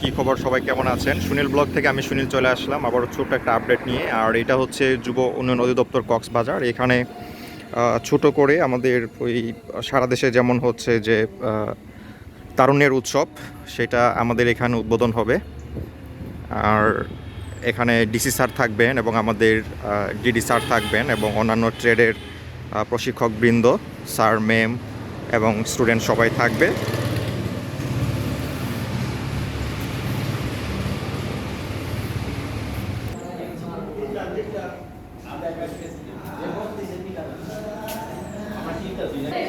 কি খবর? সবাই কেমন আছেন? সুনীল ব্লগ থেকে আমি সুনীল চলে আসলাম। আবার ছোট্ট একটা আপডেট নিয়ে। আর এটা হচ্ছে যুব উন্নয়ন অধিদপ্তর কক্সবাজার। এখানে ছোট করে আমাদের ওই সারা দেশে যেমন হচ্ছে যে তারুণ্যের উৎসব, সেটা আমাদের এখানে উদ্বোধন হবে। আর এখানে ডিসি স্যার থাকবেন এবং আমাদের ডিডি স্যার থাকবেন এবং অন্যান্য ট্রেডের প্রশিক্ষক বৃন্দ স্যার ম্যাম এবং স্টুডেন্ট সবাই থাকবে।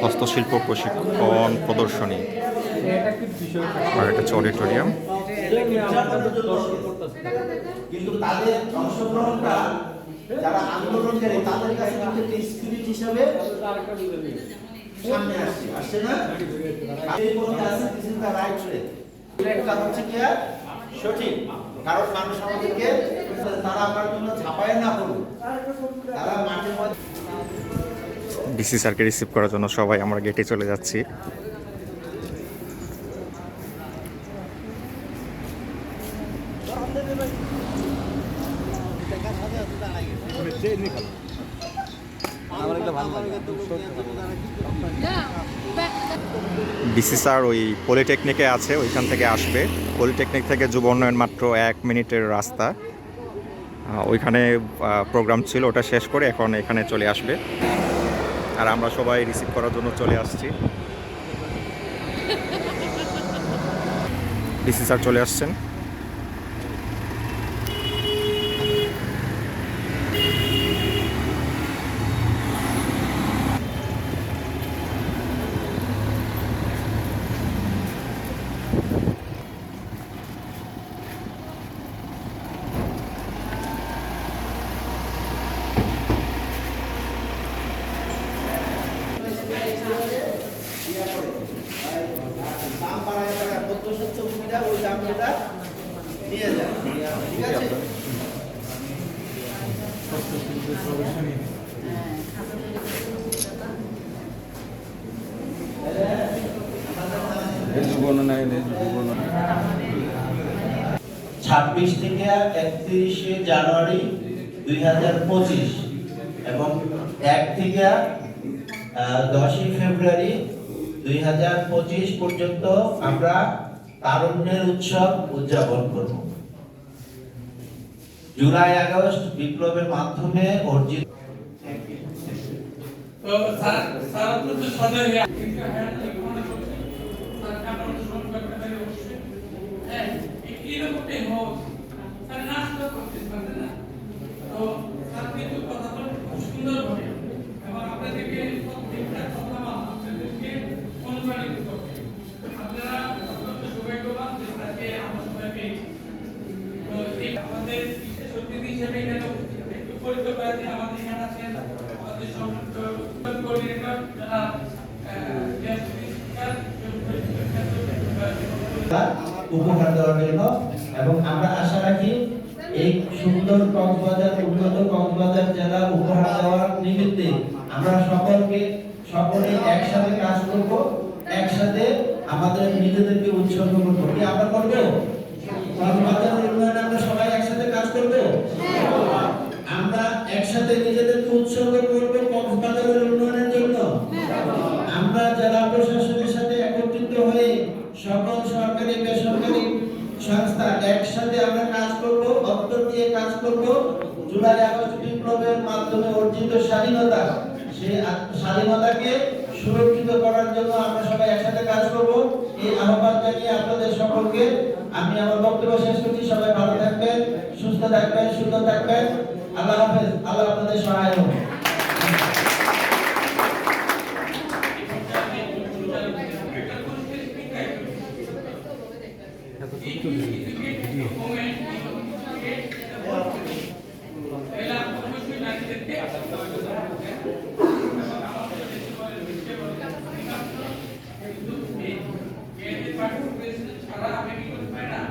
হস্তশিল্প, প্রশিক্ষণ, প্রদর্শনী। আর এটা হচ্ছে অডিটোরিয়াম। কিন্তু তাদের অংশগ্রহণটা, যারা আন্দোলনকারী তাদের কাছে কিন্তু একটা স্পিরিট হিসাবে সামনে না? এই আছে রাইট এটা হচ্ছে কি সঠিক। কারণ মানুষ আমাদেরকে, তারা আমার জন্য ঝাঁপায় না মধ্যে ডিসি স্যারকে রিসিভ করার জন্য সবাই আমরা গেটে চলে যাচ্ছি। ডিসি স্যার ওই পলিটেকনিকে আছে, ওইখান থেকে আসবে। পলিটেকনিক থেকে যুব উন্নয়ন মাত্র এক মিনিটের রাস্তা। ওইখানে প্রোগ্রাম ছিল, ওটা শেষ করে এখন এখানে চলে আসবে। আর আমরা সবাই রিসিভ করার জন্য চলে আসছি। ডিসি স্যার চলে আসছেন। ছাব্বিশ থেকে একত্রিশে জানুয়ারি দুই হাজার পঁচিশ এবং এক থেকে দশই ফেব্রুয়ারি দুই হাজার পঁচিশ পর্যন্ত আমরা তারুণ্যের উৎসব উদযাপন করব। জুলাই আগস্ট বিপ্লবের মাধ্যমে অর্জিত তো স্যার স্যার অত্যন্ত সদয় হয়ে এরকমটাই করতে পারবে না তো স্যার কিন্তু কথা বলে খুব সুন্দরভাবে এবং আপনাদেরকে প্রত্যেকটা কথা আপনাদেরকে অনুপ্রাণিত করবে আপনারা অত্যন্ত সৌভাগ্যবান যে স্যারকে আমরা সবাই পেয়েছি তো এই আমাদের বিশেষ অতিথি হিসেবে এখানে উপস্থিত একটু পরিচয় করে দিন আমাদের এখানে আছেন আমাদের সম্মানিত কোঅর্ডিনেটর যারা উপহার দেওয়ার জন্য এবং আমরা আশা রাখি এই সুন্দর কক্সবাজার উন্নত কক্সবাজার জেলা উপহার দেওয়ার নিমিত্তে আমরা সকলকে সকলে একসাথে কাজ করব, একসাথে আমাদের নিজেদেরকে উৎসর্গ করব। কি আমরা করব? আমরা সবাই একসাথে কাজ করব? আমরা একসাথে নিজেদেরকে উৎসর্গ করব কক্সবাজারের উন্নয়নের জন্য। আমরা জেলা প্রশাসনের সাথে একত্রিত হয়ে সকল সরকারি, বেসরকারি সংস্থা একসাথে আমরা কাজ করব অন্তর দিয়ে কাজ করব। জুলাই আগস্ট বিপ্লবের মাধ্যমে অর্জিত স্বাধীনতা স্বাধীনতাকে সুরক্ষিত করার জন্য আমরা সবাই একসাথে কাজ করব। এই আহ্বান জানিয়ে আপনাদের সকলকে আমি আমার বক্তব্য শেষ করছি। সবাই ভালো থাকবেন, সুস্থ থাকবেন, সুন্দর থাকবেন। আল্লাহ হাফেজ। আল্লাহ আপনাদের সহায় হোক ছাড়া আমি কি করতে পারি না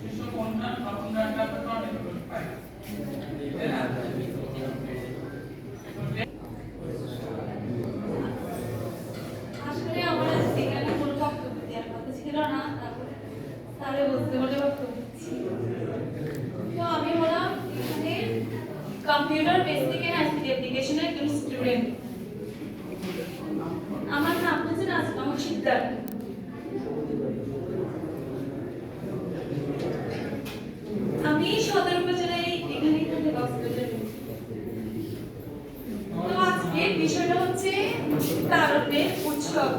সেসব অন্যান্য আপনারা আপনারা করতে পারি তাই না আসলে আমার সেখানে কোনো বক্তব্য দেওয়ার কথা ছিল না তারপরে স্যারে বলতে বলতে বলতে বক্তব্য দিচ্ছি। তো আমি হলাম এখানে কম্পিউটার বেসিক এন্ড আইসিটি অ্যাপ্লিকেশনের একজন স্টুডেন্ট আমার নাম হচ্ছে নাজমা শিকদার আমি সদর উপজেলায় এখানে থাকি কক্সবাজারে তো আজকে বিষয়টা হচ্ছে তারকের উৎসব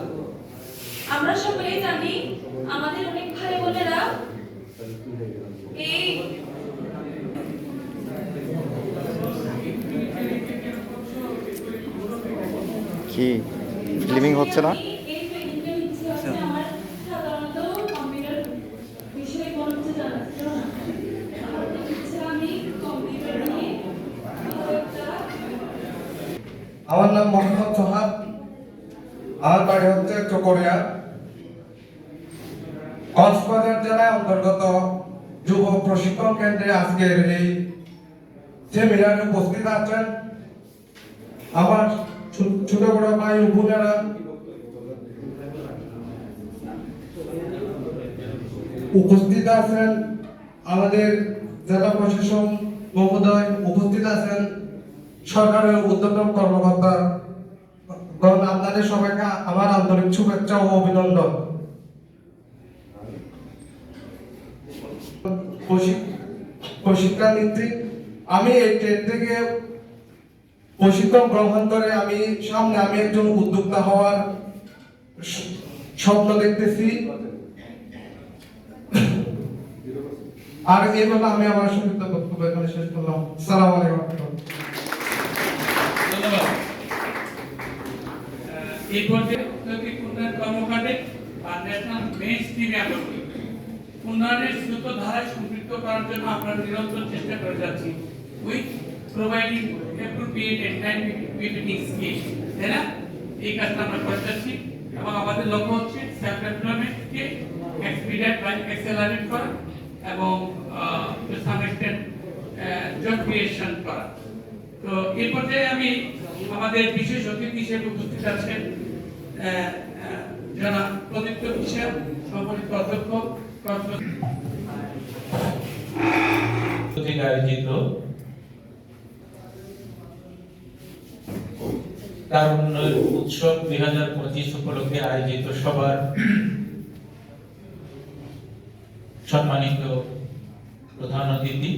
আমরা আমাদের অনেক ভাই বোনেরা এই কি? লিভিং হচ্ছে না? একটা আমার নাম মোহাম্মদ সোহাব আমার বাড়ি হচ্ছে চকরিয়া। কক্সবাজার জেলায় অন্তর্গত যুব প্রশিক্ষণ কেন্দ্রে আজকের এই সেমিনারে উপস্থিত আছেন আমার ছোট বড় ভাই বোনেরা উপস্থিত আছেন আমাদের জেলা প্রশাসন মহোদয় উপস্থিত আছেন সরকারের উদ্যোতন কর্মকর্তা আপনাদের সবাইকে আমার আন্তরিক শুভেচ্ছা ও অভিনন্দন। প্রশিক- প্রশিক্ষণ নিচ্ছি। আমি এই ট্রেড থেকে প্রশিক্ষণ গ্রহণ করে আমি সামনে আমি একজন উদ্যোক্তা হওয়ার স্বপ্ন দেখতেছি। আর এইভাবে আমি আমার সংক্ষিপ্ত বক্তব্য এখানে শেষ করলাম। সালাম আলাইকুম। এই পর্যায়ে উন্নয়ন কর্মকাণ্ডে বা ন্যাশনাল মেইন স্ট্রিমে আলোকে উন্নয়নের দ্রুত ধারায় সম্পৃক্ত করার জন্য আমরা নিরন্তর চেষ্টা করে যাচ্ছি with providing appropriate and time skill তাই না? এই কাজটা আমরা করে যাচ্ছি এবং আমাদের লক্ষ্য হচ্ছে সেলফ এমপ্লয়মেন্টকে এক্সপিডিয়েট বা অ্যাক্সেলারেট করা এবং টু জব ক্রিয়েশন করা। তো এই পর্যায়ে আমি আমাদের বিশেষ অতিথি হিসেবে উপস্থিত আছেন জনাব প্রদীপ্ত কিশোর সম্মানিত অধ্যক্ষ কক্সবাজার থেকে আয়োজিত। তারুণ্যের উৎসব দুই হাজার পঁচিশ উপলক্ষে আয়োজিত সবার সম্মানিত প্রধান অতিথি,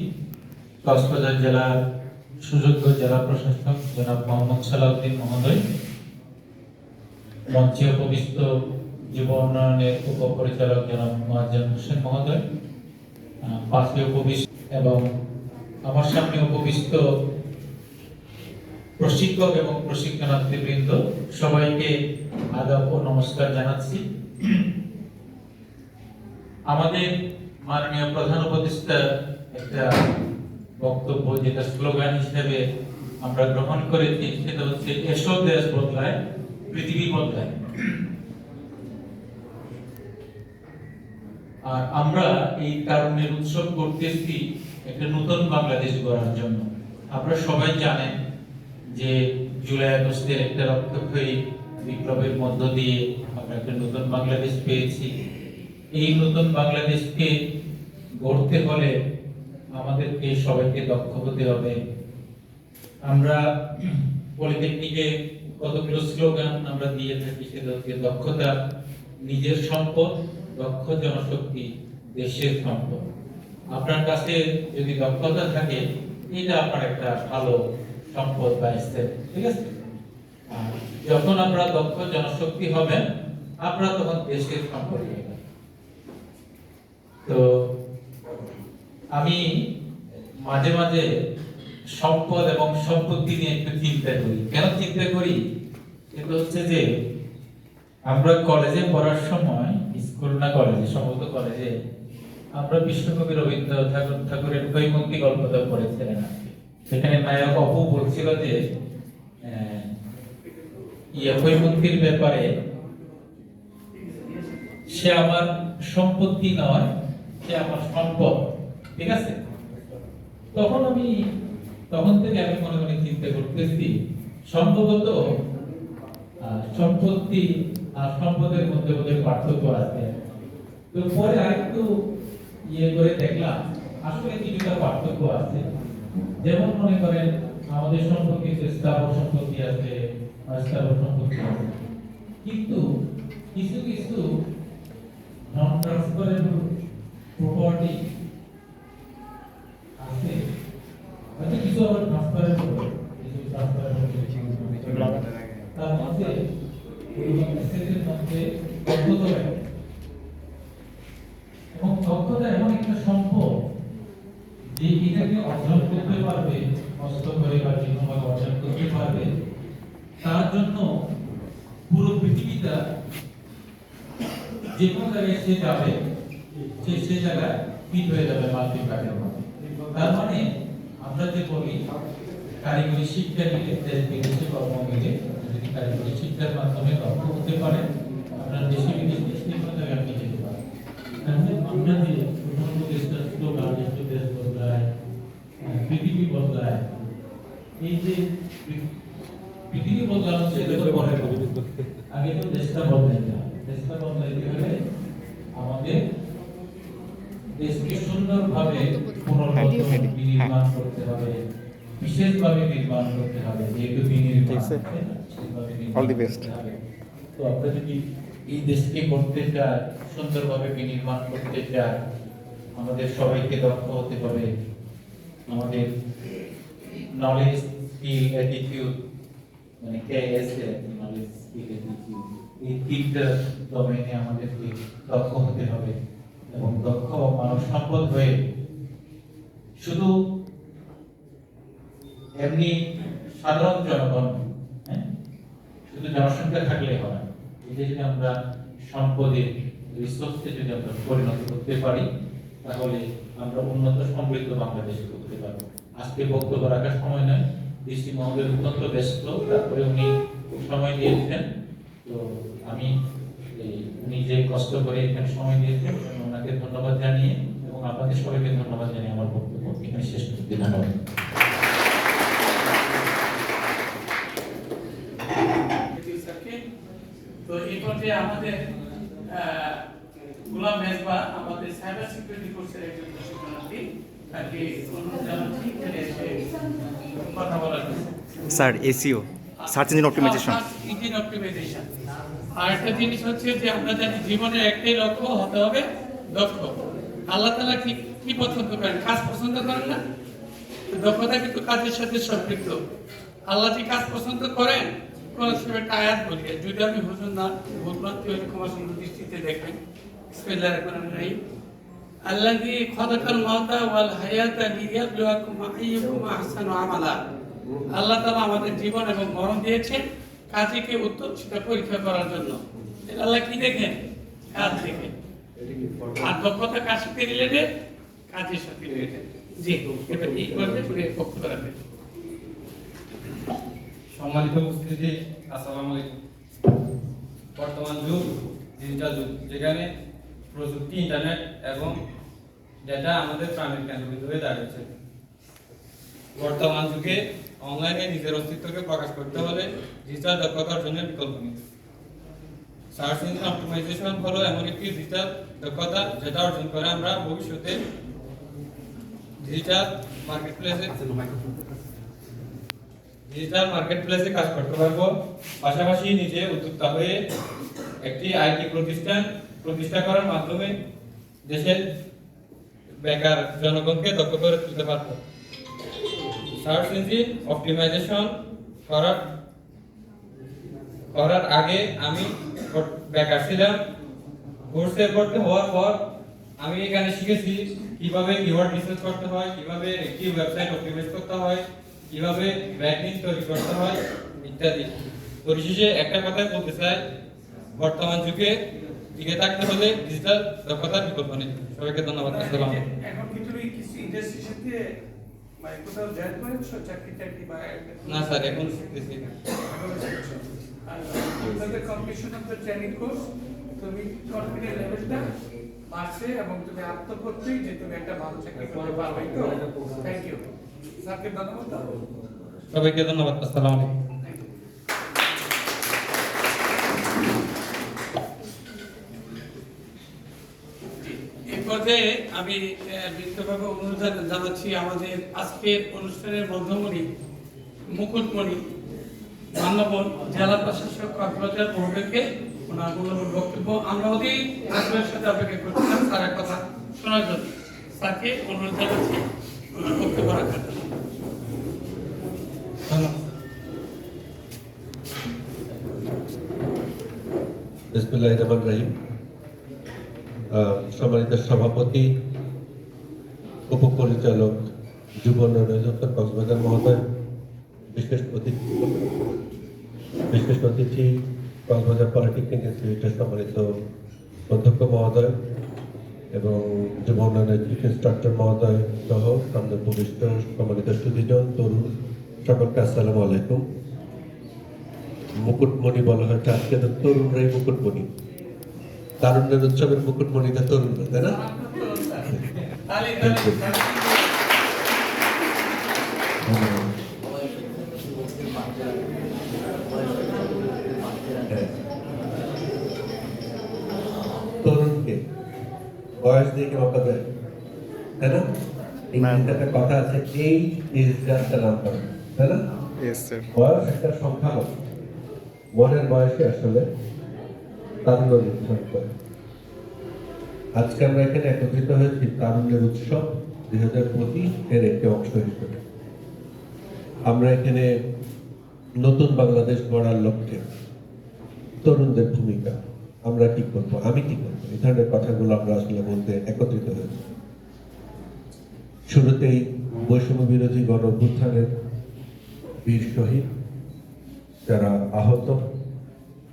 কক্সবাজার জেলার সুযোগ্য জেলা প্রশাসক জনাব মোহাম্মদ সালাউদ্দিন মহোদয়, মঞ্চে উপবিষ্ট যুব উন্নয়নের উপপরিচালক জনাব মোয়াজ্জেম হোসেন মহোদয় পাশে উপবিষ্ট এবং আমার সামনে উপবিষ্ট প্রশিক্ষক এবং প্রশিক্ষণার্থী বৃন্দ সবাইকে আদাব ও নমস্কার জানাচ্ছি। আমাদের মাননীয় প্রধান উপদেষ্টা একটা বক্তব্য, যেটা স্লোগান হিসেবে আমরা গ্রহণ করেছি, সেটা হচ্ছে, এসো দেশ বদলায়, পৃথিবী বদলায়। আর আমরা এই তারুণ্যের উৎসব করতেছি একটা নতুন বাংলাদেশ গড়ার জন্য। আপনারা সবাই জানেন যে জুলাই আগস্টের একটা রক্তক্ষয়ী বিপ্লবের মধ্য দিয়ে আমরা একটা নতুন বাংলাদেশ পেয়েছি। এই নতুন বাংলাদেশকে গড়তে হলে আমাদেরকে সবাইকে দক্ষ হতে হবে। আমরা পলিটেকনিকে কতগুলো স্লোগান আমরা দিয়ে থাকি সেটা হচ্ছে দক্ষতা, নিজের সম্পদ দক্ষ জনশক্তি দেশের সম্পদ আপনার কাছে যদি দক্ষতা থাকে, এটা আপনার একটা ভালো সম্পদ বা ঠিক আছে? যখন আপনারা দক্ষ জনশক্তি হবেন, আপনারা তখন দেশের সম্পদ তো আমি মাঝে মাঝে সম্পদ এবং সম্পত্তি নিয়ে একটু চিন্তা করি। কেন চিন্তা করি? সেটা হচ্ছে যে আমরা কলেজে পড়ার সময়, স্কুল না কলেজে সম্ভবত কলেজে আমরা বিশ্বকবি রবীন্দ্র ঠাকুর, ঠাকুরের কৈমন্তি গল্পটা পড়েছিলেন সেখানে নায়ক অপু বলছিল যে কৈমন্তির ব্যাপারে সে আমার সম্পত্তি নয়, সে আমার সম্পদ, ঠিক আছে? তখন আমি, তখন থেকে আমি মনে মনে চিন্তা করতেছি, সম্ভবত সম্পত্তি আর সম্পদের মধ্যে বোধহয় পার্থক্য আছে। তো পরে আরেকটু ইয়ে করে দেখলাম আসলে কিছুটা পার্থক্য আছে। যেমন মনে করেন আমাদের সম্পর্কিত স্থাবর সম্পত্তি আছে সম্পত্তি আছে। কিন্তু কিছু কিছু নন ট্রান্সফারেবল প্রপার্টি আছে। হয়তো কিছু আবার ট্রান্সফারেবল কিছু ট্রান্সফারেবল তার মধ্যে মধ্যে লাগে। এবং দক্ষতা এমন একটা সম্পদ যে এটাকে অর্জন করতে পারবে কষ্ট করে বা যেভাবে অর্জন করতে পারবে তার জন্য পুরো পৃথিবীটা যে কোনো জায়গায় সে যাবে, সে সে জায়গায় ফিট হয়ে যাবে মাল্টি তার মানে আমরা যে বলি কারিগরি শিক্ষা নিলে দেশ বিদেশে কর্ম মিলে যদি কারিগরি শিক্ষার মাধ্যমে দক্ষ হতে পারে আপনার দেশে বিদেশে যে কোনো জায়গায় আপনি যেতে পারেন তাহলে আমরা যে প্রধান দেশটা স্লোগান একটু দেশ বদলায় আহ, পৃথিবী বদলায় এই যে পৃথিবী বদলানো সেটা তো পরে হবে। আগে তো দেশটা বদলাইতে হবে দেশটা বদলাইতে হলে আমাদের দেশকে সুন্দরভাবে পুনর্গঠন বিনির্মাণ করতে হবে বিশেষভাবে নির্মাণ করতে হবে যেহেতু বিনির্মাণ নির্মাণ। তো আমরা যদি এই দেশকে করতে চাই সুন্দরভাবে বিনির্মাণ করতে চাই আমাদের সবাইকে দক্ষ হতে হবে আমাদের নলেজ স্কিল অ্যাটিটিউড মানে কেএসএ নলেজ স্কিল অ্যাটিটিউড এই তিনটা ডোমেইনে আমাদেরকে দক্ষ হতে হবে এবং দক্ষ মানব সম্পদ হয়ে শুধু এমনি সাধারণ জনগণ হ্যাঁ? শুধু জনসংখ্যা থাকলে হয় এটা যদি আমরা সম্পদে রিসোর্সে যদি আমরা পরিণত করতে পারি, তাহলে আমরা উন্নত সমৃদ্ধ বাংলাদেশ করতে পারব। আজকে বক্তব্য রাখার সময় নয় ডিসি মহোদয় অত্যন্ত ব্যস্ত, তারপরে উনি সময় দিয়েছেন। তো আমি উনি যে কষ্ট করে এখানে সময় দিয়েছেন ওনাকে ধন্যবাদ জানিয়ে এবং আপনাদের সবাইকে ধন্যবাদ জানিয়ে আমার বক্তব্য এখানে শেষ করতে ধন্যবাদ। তো এই পর্যায়ে আমাদের গোলাম মেজবা আমাদের সাইবার সিকিউরিটি কোর্সের একজন sir SEO search engine optimization engine optimization আর একটা জিনিস হচ্ছে যে আমরা জানি জীবনের একটাই লক্ষ্য হতে হবে দক্ষ। আল্লাহ তালা কি কি পছন্দ করেন? কাজ পছন্দ করেন না? দক্ষতা কিন্তু কাজের সাথে সম্পৃক্ত। আল্লাহ যে কাজ পছন্দ করেন? কোন সময় আয়াত বলি। যদি আমি হুজুর না ভুলপ্রান্তি হলে ক্ষমা সুন্দর দৃষ্টিতে দেখবেন বিসমিল্লাহির রহমানির রহিম। খালাকাল মাউতা ওয়াল হায়াতা লিয়াবলুয়াকুম আইয়ুকুম আহসানু আমালা আল্লাহ তাআলা আমাদের জীবন এবং মরণ দিয়েছেন কাজে কে উত্তম সেটা পরীক্ষা করার জন্য। আল্লাহ কি দেখেন? কাজ দেখেন। আর দক্ষতা কার সাথে রিলেটেড কাজের সাথে রিলেটেড জি এবার এই পর্যায়ে পুরো বক্তব্য রাখবেন সম্মানিত উপস্থিতি, আসসালামু আলাইকুম। বর্তমান যুগ ডিজিটাল যুগ, যেখানে প্রযুক্তি ইন্টারনেট এবং ডেটা আমাদের প্রাণের কেন্দ্রবিন্দু হয়ে দাঁড়িয়েছে। বর্তমান যুগে অনলাইনে নিজের অস্তিত্বকে প্রকাশ করতে হলে ডিজিটাল দক্ষতা অর্জনের বিকল্প নেই। সার্চ ইঞ্জিন অপটিমাইজেশন হলো এমন একটি ডিজিটাল দক্ষতা যেটা অর্জন করে আমরা ভবিষ্যতে ডিজিটাল মার্কেট প্লেসে ডিজিটাল মার্কেট প্লেসে কাজ করতে পারব। পাশাপাশি নিজে উদ্যোক্তা হয়ে একটি আইটি প্রতিষ্ঠান প্রতিষ্ঠা করার মাধ্যমে দেশের বেকার জনগণকে দক্ষ করে তুলতে পারব। সার্চ ইঞ্জিন অপটিমাইজেশন করার করার আগে আমি বেকার ছিলাম। কোর্সে ভর্তি হওয়ার পর আমি এখানে শিখেছি কীভাবে কিওয়ার্ড রিসার্চ করতে হয়, কীভাবে একটি ওয়েবসাইট অপটিমাইজ করতে হয়, কীভাবে ব্যাকলিংক তৈরি করতে হয়, ইত্যাদি। পরিশেষে একটা কথাই বলতে চাই, বর্তমান যুগে টিকে থাকতে হলে ডিজিটাল দক্ষতার বিকল্প নেই। সবাইকে ধন্যবাদ আসসালামু এখন কিছু ইন্ডাস্ট্রির সাথে মানে কোথাও জয়েন করেছ চাকরি টাকরি বা না স্যার এখন শিখতেছি competition of the training course তুমি কনফিডেন্ট লেভেলটা বাড়ছে এবং তুমি আত্মপ্রত্যয় যে তুমি একটা ভালো চাকরি করতে পারবে থ্যাংক ইউ স্যারকে ধন্যবাদ। সবাইকে ধন্যবাদ আসসালামু আলাইকুম Thank you. জি, এই পর্যায়ে আমি বিনীতভাবে অনুরোধ জানাচ্ছি আমাদের আজকের অনুষ্ঠানের মধ্যমণি মুকুটমণি মান্যবর জেলা প্রশাসক কক্সবাজার মহোদয়কে ওনার মূল্যবান বক্তব্য। আমরা অতি আগ্রহের সাথে অপেক্ষা করছিলাম। স্যারের কথা শোনার জন্য স্যারকে অনুরোধ জানাচ্ছি ওনার বক্তব্য রাখার জন্য। ধন্যবাদ। বিসমুল্লাহ রহিম। সম্মানিত সভাপতি, উপপরিচালক যুব দপ্তর কক্সবাজার মহোদয়, বিশেষ অতিথি বিশেষ অতিথি, কক্সবাজার পলিটেকনিক ইনস্টিটিউটের সম্মানিত অধ্যক্ষ মহোদয় এবং যুব উন্নয়নের চিফ ইন্সট্রাক্টর মহোদয় সহ সামনে উপবিষ্ট সম্মানিত সুদীজন তরুণ সকলকে আসসালামু আলাইকুম। মুকুটমণি বলা হয়েছে আজকে তো তরুণরাই মুকুটমণি। তারুণ্যের উৎসবের মুকুটমণিটা তরুণরা তাই না। তরুণকে বয়স দিয়ে কি মাপা যায়? তাই না? ইংরেজিতে একটা কথা আছে এইজ ইজ জাস্ট নাম্বার তাই না? বয়স একটা সংখ্যা। মনের বয়সে আসলে তারুণ্য নির্ধারণ করে। আজকে আমরা এখানে একত্রিত হয়েছি তারুণ্যের উৎসব দুই হাজার পঁচিশ এর একটি অংশ হিসেবে। আমরা এখানে নতুন বাংলাদেশ গড়ার লক্ষ্যে তরুণদের ভূমিকা আমরা কি করব, আমি কি করব, এই ধরনের কথাগুলো আমরা আসলে বলতে একত্রিত হয়েছি। শুরুতেই বৈষম্য বিরোধী গণ বীর শহীদ যারা আহত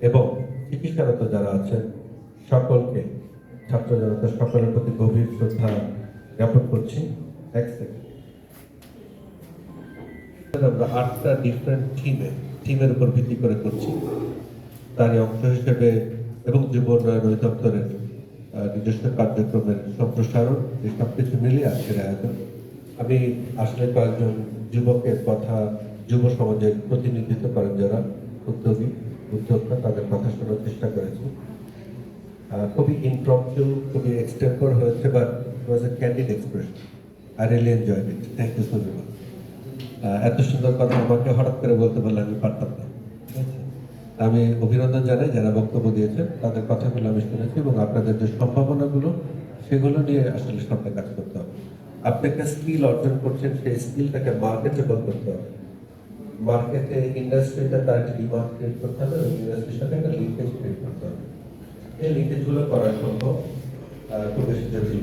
এবং চিকিৎসারত যারা আছেন, সকলকে ছাত্র জনতা সকলের প্রতি গভীর শ্রদ্ধা জ্ঞাপন করছি। এক সেকেন্ড আমরা আটটা ডিফারেন্ট থিমে থিমের উপর ভিত্তি করে করছি। তারই অংশ হিসেবে এবং যুব উন্নয়ন অধিদপ্তরের নিজস্ব কার্যক্রমের সম্প্রসারণ, এই সব কিছু মিলিয়ে আজকের আয়োজন। আমি আসলে কয়েকজন যুবকের কথা যুব সমাজের প্রতিনিধিত্ব করেন যারা, উদ্যোগী। উদ্যোক্তা তাদের কথা শোনার চেষ্টা করেছি। খুবই ইনপ্রম্পটু খুবই এক্সটেম্পর হয়েছে but was a candid expression I really enjoy it thank you so much এত সুন্দর কথা আমাকে হঠাৎ করে বলতে পারলে আমি পারতাম না? আমি অভিনন্দন জানাই যারা বক্তব্য দিয়েছেন। তাদের কথাগুলো আমি শুনেছি এবং আপনাদের যে সম্ভাবনাগুলো, সেগুলো নিয়ে আসলে সামনে কাজ করতে হবে। আপনি একটা স্কিল অর্জন করছেন, সেই স্কিলটাকে মার্কেটেবল করতে হবে। মার্কেটে ইন্ডাস্ট্রিতে তার একটা ডিমান্ড ক্রিয়েট করতে হবে এবং ইন্ডাস্ট্রির সাথে একটা লিঙ্কেজ ক্রিয়েট করতে হবে। এই লিঙ্কেজগুলো করা সম্ভব খুব বেশি জরুরি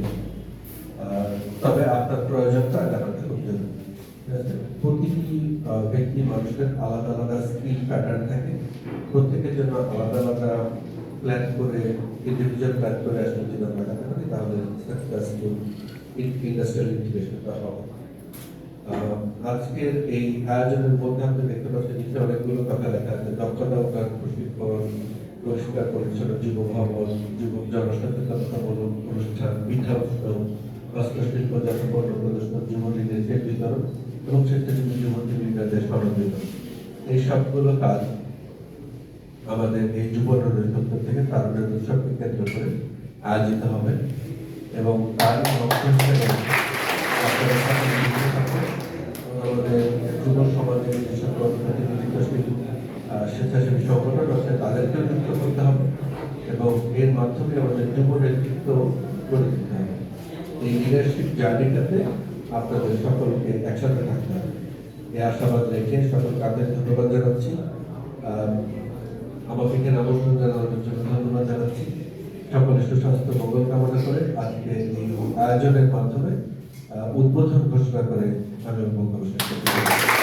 তবে আপনার প্রয়োজনটা জানাতে খুব জরুরি? প্রতিটি ব্যক্তি, মানুষের আলাদা আলাদা স্কিল প্যাটার্ন থাকে। প্রত্যেকের জন্য আলাদা আলাদা প্ল্যান করে ইন্ডিভিজুয়াল প্ল্যান করে আসলে যদি আমরা লাগাতে পারি, তাহলে সাকসেসফুল ইন্ডাস্ট্রিয়াল ইন্টিগ্রেশনটা হবে। আজকের এই আয়োজনের মধ্যে আপনি দেখতে পাচ্ছেন নিচে অনেকগুলো কথা লেখা আছে। দক্ষতা প্রশিক্ষণ পরিষ্কার পরিচ্ছন্ন যুব ভবন, যুব জনসচেতনতামূলক অনুষ্ঠান উৎসব হস্তশিল্প জাতপণ্য প্রদর্শন বিতরণ এবং স্বেচ্ছাসেবী যুবতী সনদ বিতরণ। এই সবগুলো কাজ আমাদের এই যুব থেকে তারুণের উৎসবকে কেন্দ্র করে আয়োজিত হবে এবং তার অংশ হিসেবে যুব সমাজের যে প্রতিনিধিত্বশীল স্বেচ্ছাসেবী সংগঠন তাদেরকেও যুক্ত করতে হবে এবং এর মাধ্যমে আমাদের যুব নেতৃত্ব গড়ে দিতে হবে এই লিডারশিপ জার্নিটাতে আপনাদের সকলকে একসাথে থাকতে হবে এই আশাবাদ রেখে সকল কাজের ধন্যবাদ জানাচ্ছি আমাকে এখানে জানানোর জন্য ধন্যবাদ জানাচ্ছি সকলে সুস্বাস্থ্য মঙ্গল কামনা করে আজকে আয়োজনের মাধ্যমে উদ্বোধন ঘোষণা করে করতে চাই।